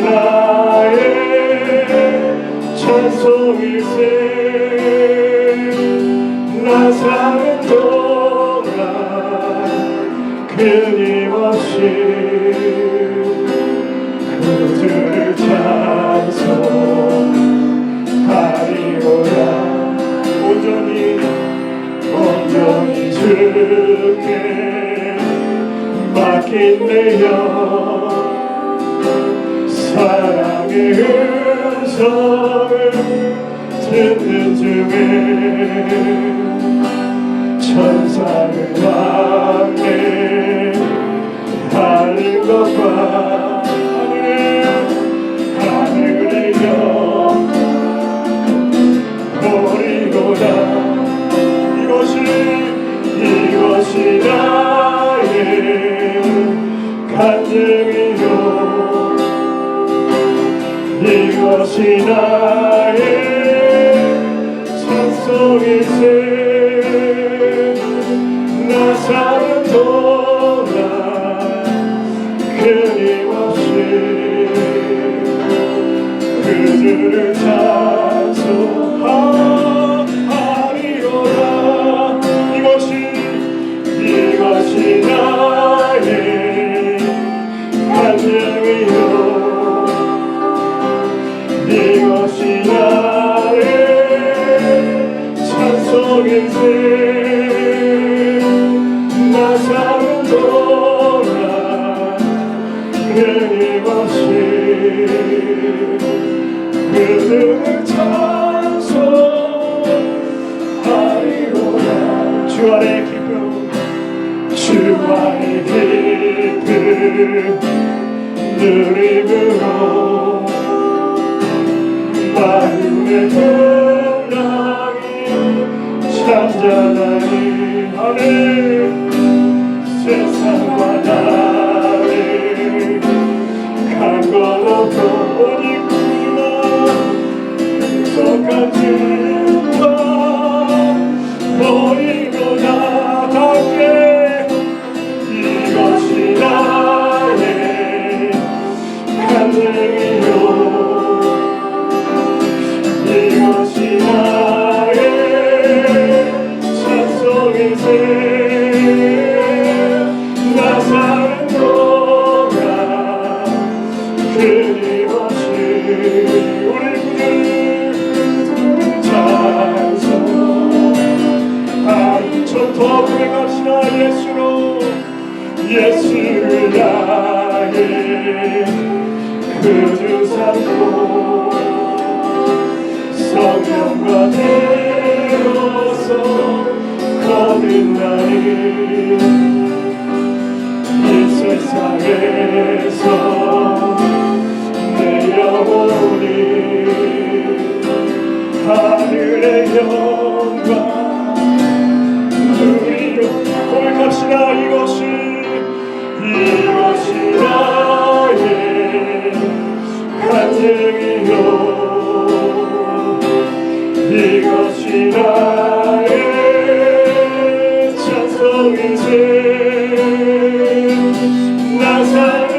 나의 찬송일세. 나 사는 동안 끊임없이. 그들을 찬송하리로라. 온전히 온전히 주께 맡긴 내 영 음성을 듣는 중에 천사를 왕래 하는 것과 하늘의 하늘의 영광 버리고다 이것이 이것이 나의 간증이 요 이것이 나의 찬송일세 나 사는 동안 끊임없이 그들을 찬 잠잠하니 하늘 세상과 나를 간건 없고 오직 구주만 속한 증 그주 삼고 성령과 비로소 거듭나니 이 세상에서 내 영혼이 하늘의 영광 누리로 고백합시다 이것이 이것이 나의 간증이요 이것이 나의 찬송인세 나사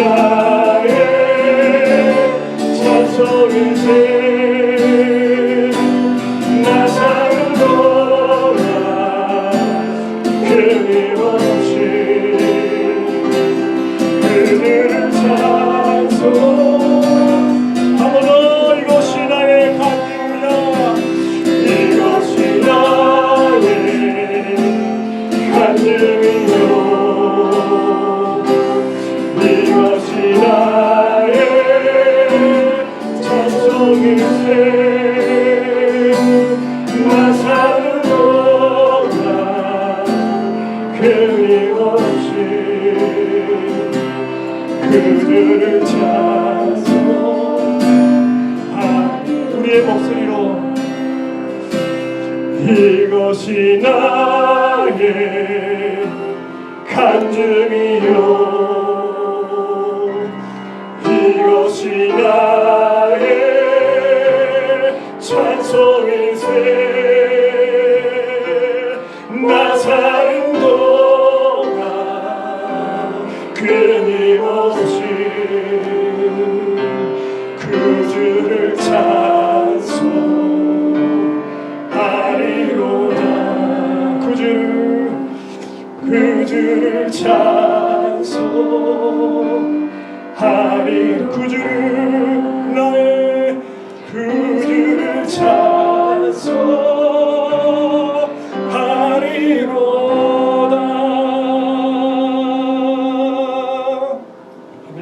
이스라엘 찬송을 세 이것이 나의 간증이요. 이것이 나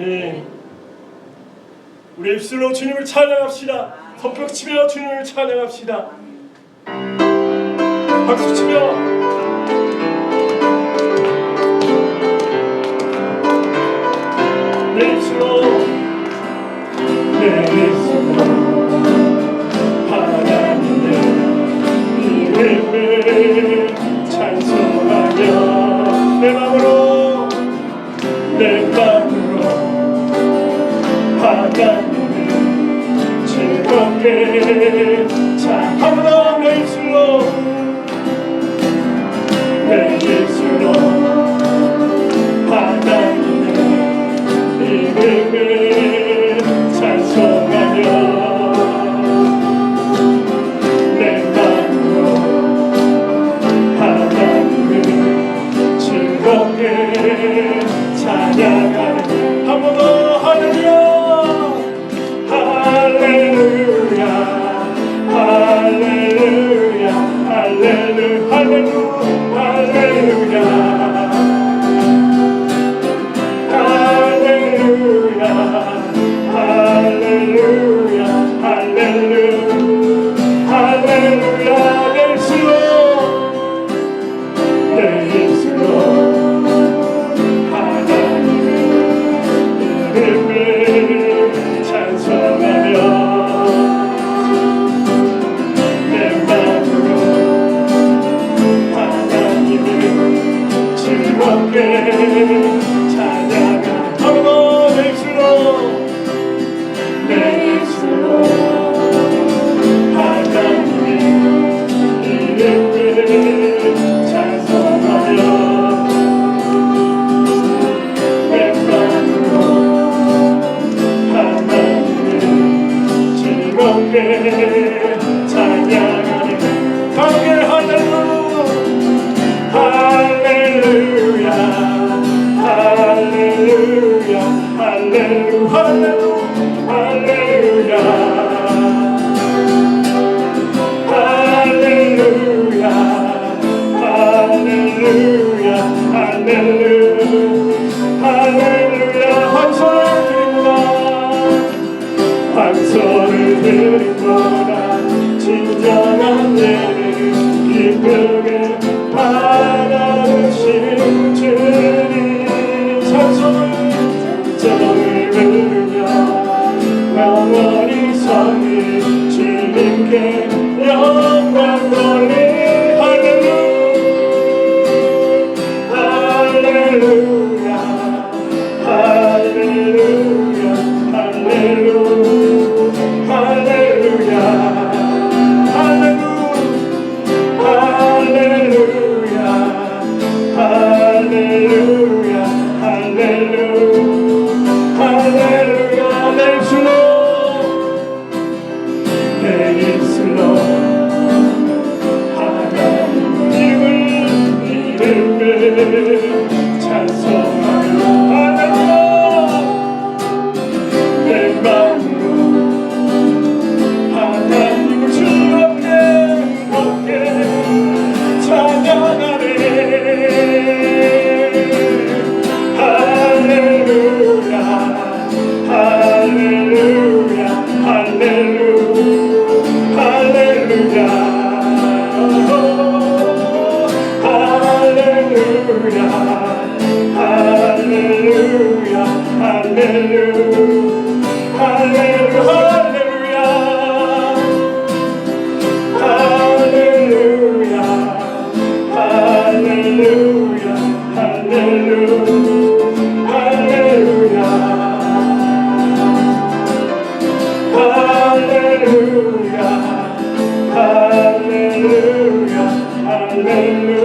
네. 우리 입술로 주님을 찬양합시다. 성벽 치며 주님을 찬양합시다. 박수 치며. 내 입술로 내 입술로 하나님의 이름을 때 자한번을 주로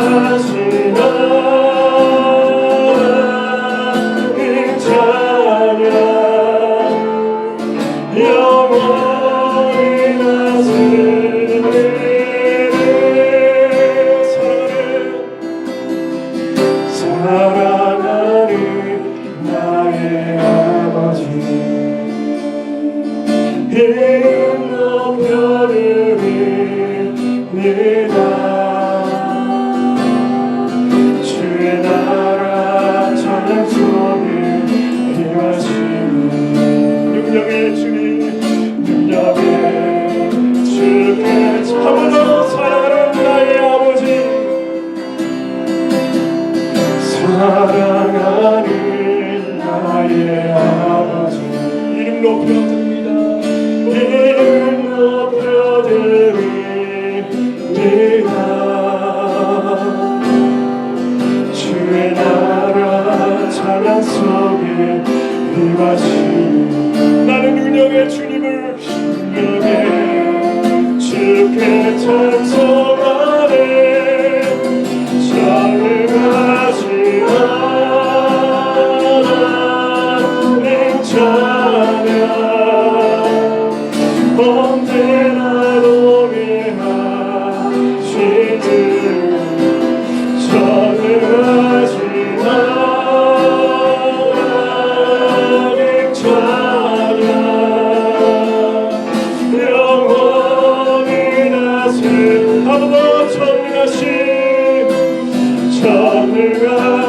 다시 나 Amen. 전능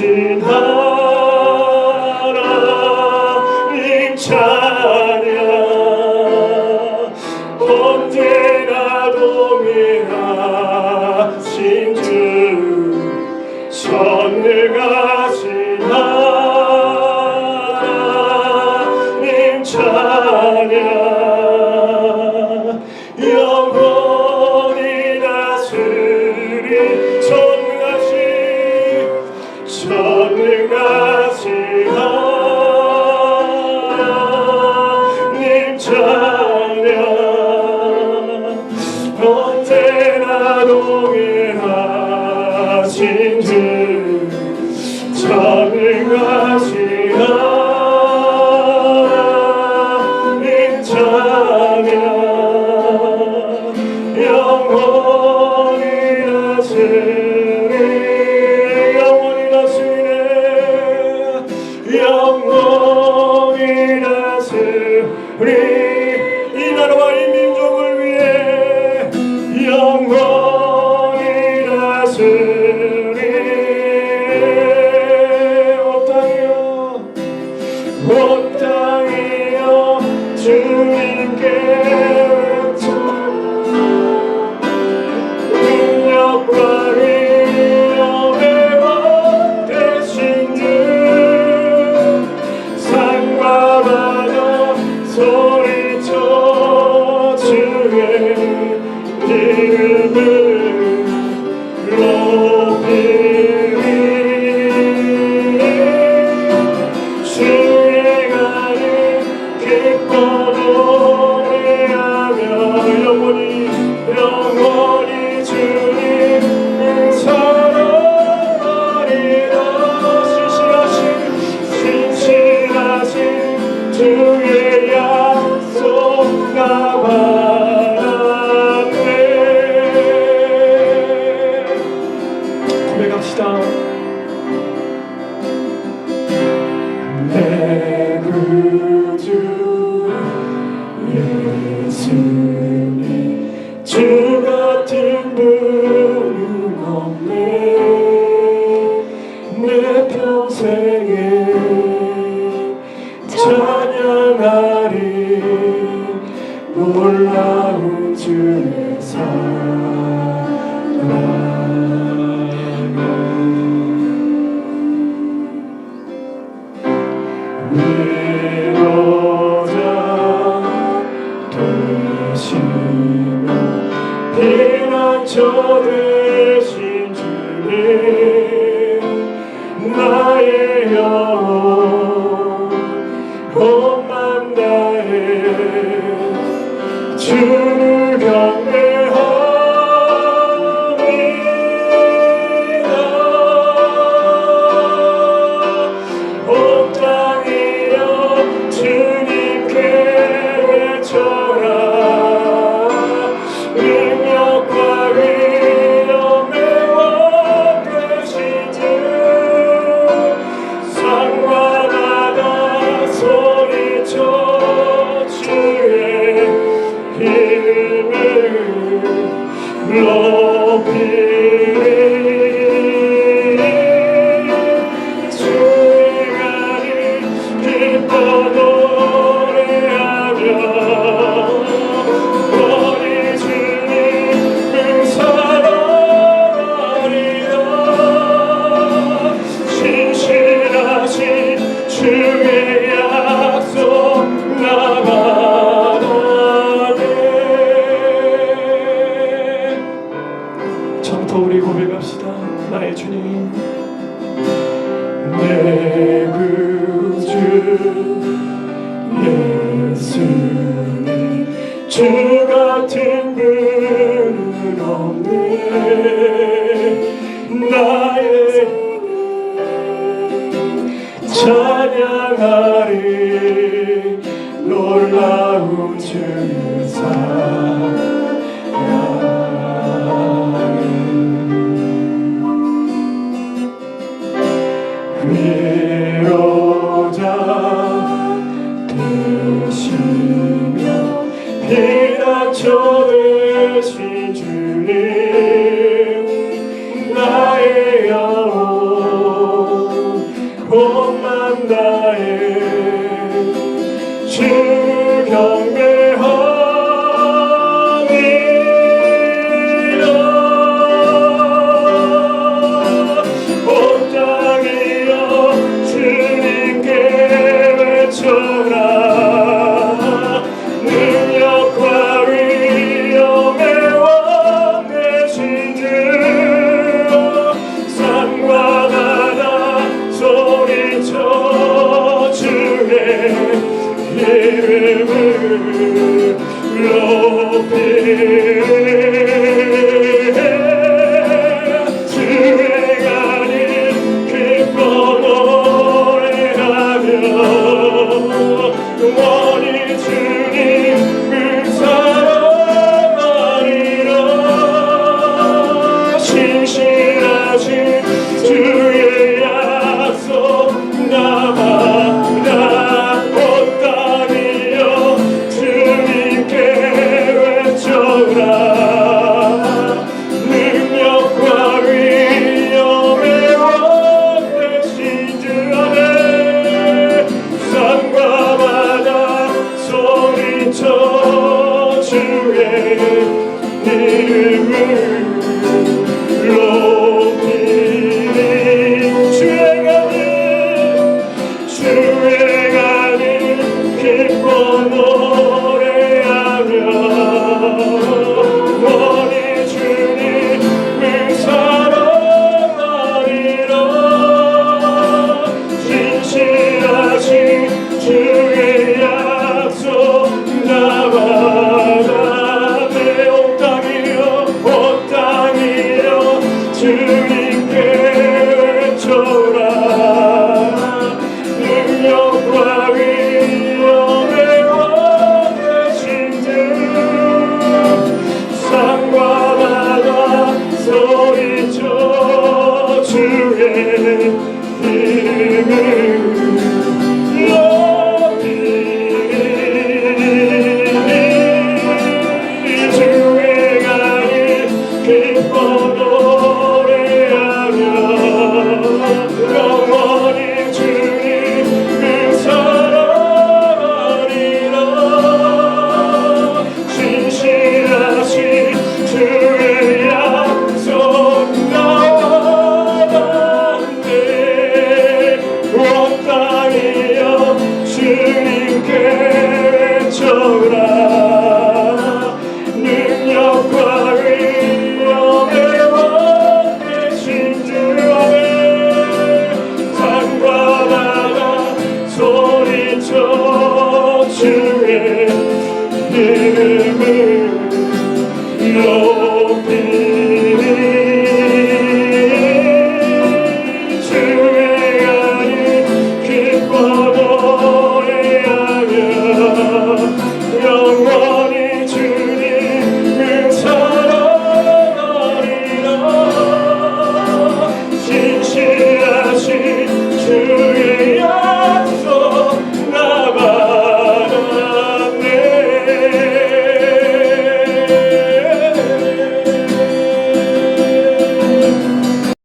枝头 찬양하리. 놀라운 주의 사랑 예수님 주 같은 분은 없네. 나의 찬양하리 놀라운 주사 You.